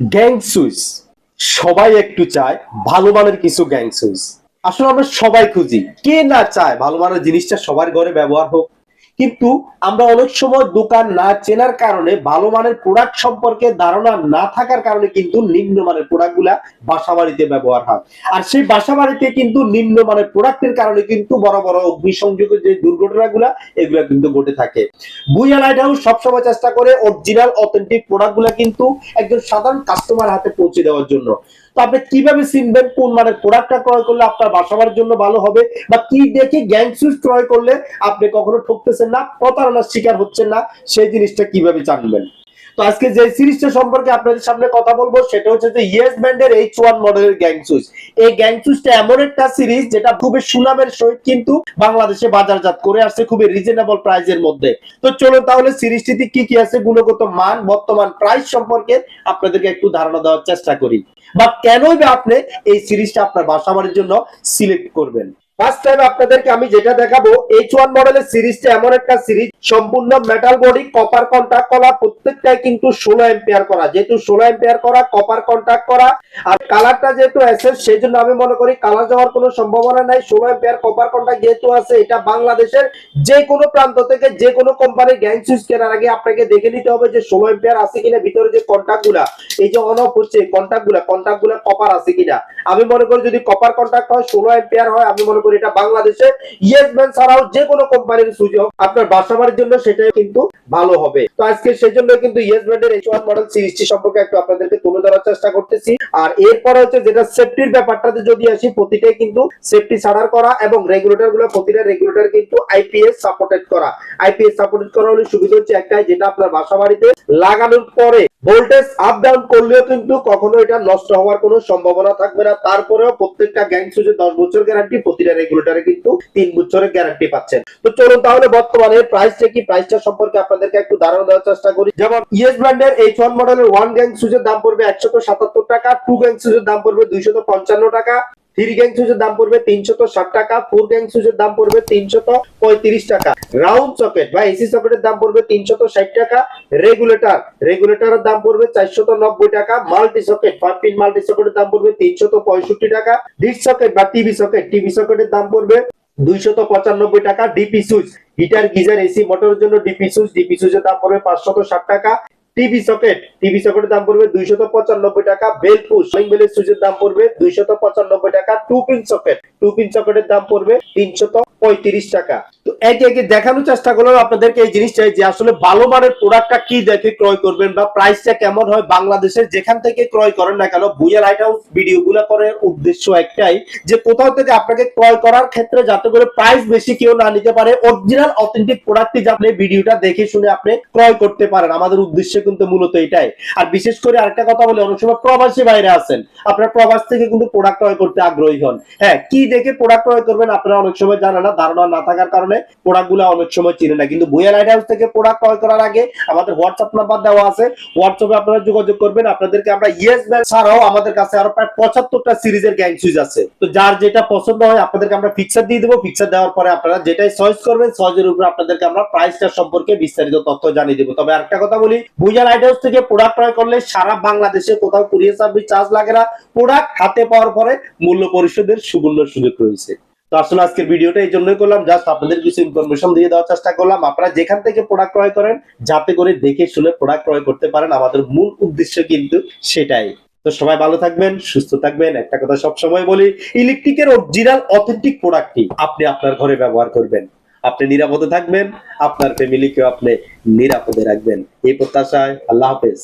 Gang switch সবাই একটু চায় ভালো মানের কিছু গ্যাং সুইচ আসলে আমরা সবাই খুঁজি। কে না চায় ভালো মানের জিনিসটা সবার ঘরে ব্যবহার হোক। কিন্তু আমরা অনেক সময় দোকান না চেনার কারণে ভালো মানের প্রোডাক্ট সম্পর্কে ধারণা না থাকার কারণে কিন্তু নিম্নমানের প্রোডাক্টগুলা বাসা বাড়িতে ব্যবহার হয়। আর সেই বাসা বাড়িতে কিন্তু নিম্নমানের প্রোডাক্টের কারণে কিন্তু বড় বড় অগ্নিসংযোগের যে দুর্ঘটনাগুলা এগুলা কিন্তু ঘটে থাকে। বুইয়া লাইট হাউস সবসময় চেষ্টা করে অরিজিনাল অথেন্টিক প্রোডাক্টগুলা কিন্তু একজন সাধারণ কাস্টমার হাতে পৌঁছে দেওয়ার জন্য। আপনি কীভাবে চিনবেন কোন মানের প্রোডাক্টটা ক্রয় করলে আপনার বাসাবার জন্য ভালো হবে বা কি দেখে গ্যাং ক্রয় করলে আপনি কখনো ঠকতেছেন না? প্রতারণার শিকার হচ্ছেন না? সেই জিনিসটা কীভাবে জানবেন? তো আজকে যে সিরিজটা সম্পর্কে আপনাদের সামনে কথা বলব, সেটা হচ্ছে যে ইয়েস ব্যান্ডের এইচ ওয়ান মডেলের গ্যাং এই গ্যাং সুইচটা এমন একটা সিরিজ, যেটা খুবই সুনামের সহিত কিন্তু বাংলাদেশে বাজারজাত করে আসছে খুবই রিজনেবল প্রাইসের মধ্যে। তো চলুন তাহলে সিরিজটিতে কি কি আছে, গুণগত মান, বর্তমান প্রাইস সম্পর্কে আপনাদেরকে একটু ধারণা দেওয়ার চেষ্টা করি। বা কেনই বা আপনি এই সিরিজটা আপনার বাসা বাড়ির জন্য সিলেক্ট করবেন? ফার্স্ট টাইম আপনাদেরকে আমি যেটা দেখাবো এইচ ওয়ান মডেলের সিরিজটা এমন একটা সিরিজ সম্পূর্ণ মেটাল বডি কপার কন্টাক্ট করা, প্রত্যেকটাই কিন্তু ষোলো এম্পিয়ার করা। যেহেতু ষোলো এম্পিয়ার করা কপার কন্টাক্ট করা, আর কালারটা যেহেতু আছে সেই জন্য আমি মনে করি কালার যাওয়ার কোনো সম্ভাবনা নাই। ষোলো এম্পিয়ার কপার কন্টাক্ট যেহেতু আছে, এটা বাংলাদেশের যে কোনো প্রান্ত থেকে যে কোনো কোম্পানির গ্যাং সুইচ কেনার আগে আপনাকে দেখে নিতে হবে যে ষোলো এম্পিয়ার আছে কিনা, ভিতরে যে কন্টাক্টগুলা, এই যে অন হচ্ছে কন্টাক্টগুলা কন্টাক্টগুলা কপার আছে কিনা। আমি মনে করি যদি কপার কন্টাক্ট হয়, ষোলো এম্পিয়ার হয়, আমি মনে করি এটা বাংলাদেশে ইয়েস ব্যান্ড ছাড়াও যে কোনো কোম্পানির সুযোগ আপনার বাসা বাড়ির জন্য সেটাই কিন্তু ভালো হবে। তো আজকে সেই জন্য কিন্তু ইয়েস ব্র্যান্ডের এইচ ওয়ান মডেল সিরিজটি সম্পর্কে একটু আপনাদেরকে তুলে ধরার চেষ্টা করতেছি। আর এরপর হচ্ছে যেটা সেফটির ব্যাপারটাতে যদি আসি, প্রতিটাই কিন্তু সেফটি ছাড়ার করা এবং রেগুলেটরগুলো, প্রতিটা রেগুলেটর কিন্তু আইপিএস সাপোর্টেড করা। আইপিএস সাপোর্টেড করা হলে সুবিধা হচ্ছে একটাই, যেটা আপনার বাসা বাড়িতে লাগানোর পরে ভোল্টেজ আপ ডাউন করলেও কিন্তু কখনো এটা নষ্ট হওয়ার কোনো সম্ভাবনা থাকবে না। তারপরেও প্রত্যেকটা গ্যাং সুইচে দশ বছর গ্যারান্টি প্রতিটা রেগুলেটরে কিন্তু তিন বছরের গ্যারান্টি পাচ্ছেন। তো চলুন তাহলে বর্তমানে প্রাইসটা কি? প্রাইসটা সম্পর্কে আপনাদেরকে একটু ধারণা দেওয়ার চেষ্টা করি। যেমন ইয়েস ব্র্যান্ডের এইচ ওয়ান মডেলের ওয়ান গ্যাং সুইচের দাম পড়বে সাতাত্তর টাকা টু গ্যাং সুইচের দাম পড়বে দুইশত পঞ্চান্ন টাকা। থ্রি গ্যাং সুইচের দাম পড়বে তিনশত ষাট টাকা, ফোর গ্যাং সুইচের দাম পড়বে তিনশত পঁয়ত্রিশ টাকা। রাউন্ড সকেট বা এসি সকেটের দাম পড়বে তিনশত ষাট টাকা, রেগুলেটর, রেগুলেটরের দাম পড়বে চারশত নব্বই টাকা, multi socket five pin multi সকেটের দাম পড়বে তিনশত পঁয়ষট্টি টাকা ডিশ সকেট বা টিভি সকেট, টিভি সকেটের দাম পড়বে দুইশত পঁচানব্বই টাকা, DP switch. Heater, geyser, AC, মোটরের জন্য ডিপি সুইচ, ডিপি সুইচের দাম পড়বে পাঁচশত ষাট টাকা টিভি সকেট। টিভি সকেটের দাম পড়বে দুইশত পঁচানব্বই টাকা। Bell push. বেলের সুইচের দাম পড়বে দুইশত পঁচানব্বই টাকা। Two pin socket two pin সকেটের দাম পড়বে তিনশত পঁয়ত্রিশ টাকা। তো একে একে দেখানোর চেষ্টা করলাম আপনাদেরকে এই জিনিসটা, যে আসলে ভালো মানের প্রোডাক্টটা কি দেখে ক্রয় করবেন বা প্রাইসটা কেমন হয় বাংলাদেশের যেখান থেকে ক্রয় করেন না কেন লাইট হাউস ভিডিও গুলা করার উদ্দেশ্য একটাই, যে কোথাও থেকে আপনাকে ক্রয় করার ক্ষেত্রে যাতে করে প্রাইস বেশি কেউ না নিতে পারে অরিজিনাল অথেন্টিক প্রোডাক্টটি যাতে আপনি ভিডিওটা দেখে শুনে আপনি ক্রয় করতে পারেন। আমাদের উদ্দেশ্য কিন্তু মূলত এটাই। আর বিশেষ করে আরেকটা কথা বলে, অনেক সময় প্রবাসী বাইরে আছেন, আপনার প্রবাস থেকে কিন্তু প্রোডাক্ট ক্রয় করতে আগ্রহী হন। হ্যাঁ কি দেখে প্রোডাক্ট ক্রয় করবেন আপনারা অনেক সময় জানেন না, ধারণা না থাকার কারণে প্রোডাক্টগুলো অনেক সময় চিনে না। কিন্তু বুয়া লাইট হাউস থেকে প্রোডাক্ট ক্রয় করার আগে আমাদের হোয়াটসঅ্যাপ নাম্বার দেওয়া আছে। হোয়াটসঅ্যাপে আপনারা যোগাযোগ করবেন। আপনাদেরকে আমরা ইয়েস ব্যাংক ছাড়াও আমাদের কাছে আরও প্রায় পঁচাত্তরটা সিরিজের গ্যাং সুইচ আছে। তো যার যেটা পছন্দ হয়, আপনাদেরকে আমরা ফিক্সার দিয়ে দেবো। ফিক্সার দেওয়ার পরে আপনারা যেটাই চয়েস করবেন চয়েসের উপর আপনাদেরকে আমরা প্রাইসটা সম্পর্কে বিস্তারিত তথ্য জানিয়ে দেবো। তবে আরেকটা কথা বলি বুয়া লাইট হাউস থেকে প্রোডাক্ট ক্রয় করলে সারা বাংলাদেশে কোথাও কুরিয়ার সার্ভিস চার্জ লাগে না। প্রোডাক্ট হাতে পাওয়ার পরে মূল্য পরিশোধের সুবর্ণ সুযোগ রয়েছে। তো আসলে আজকের ভিডিওটা এই জন্যই করলাম জাস্ট আপনাদের কিছু ইনফরমেশন দিয়ে দেওয়ার চেষ্টা করলাম। আপনারা যেখান থেকে প্রোডাক্ট ক্রয় করেন, যাতে করে দেখে শুনে প্রোডাক্ট ক্রয় করতে পারেন, আমাদের মূল উদ্দেশ্য কিন্তু সেটাই। তো সবাই ভালো থাকবেন, সুস্থ থাকবেন। একটা কথা সব সময় বলি ইলেকট্রিকের অরিজিনাল অথেন্টিক প্রোডাক্টটি আপনি আপনার ঘরে ব্যবহার করবেন। আপনি নিরাপদে থাকবেন, আপনার ফ্যামিলিকেও আপনি নিরাপদে রাখবেন। এই প্রত্যাশায় আল্লাহ হাফেজ।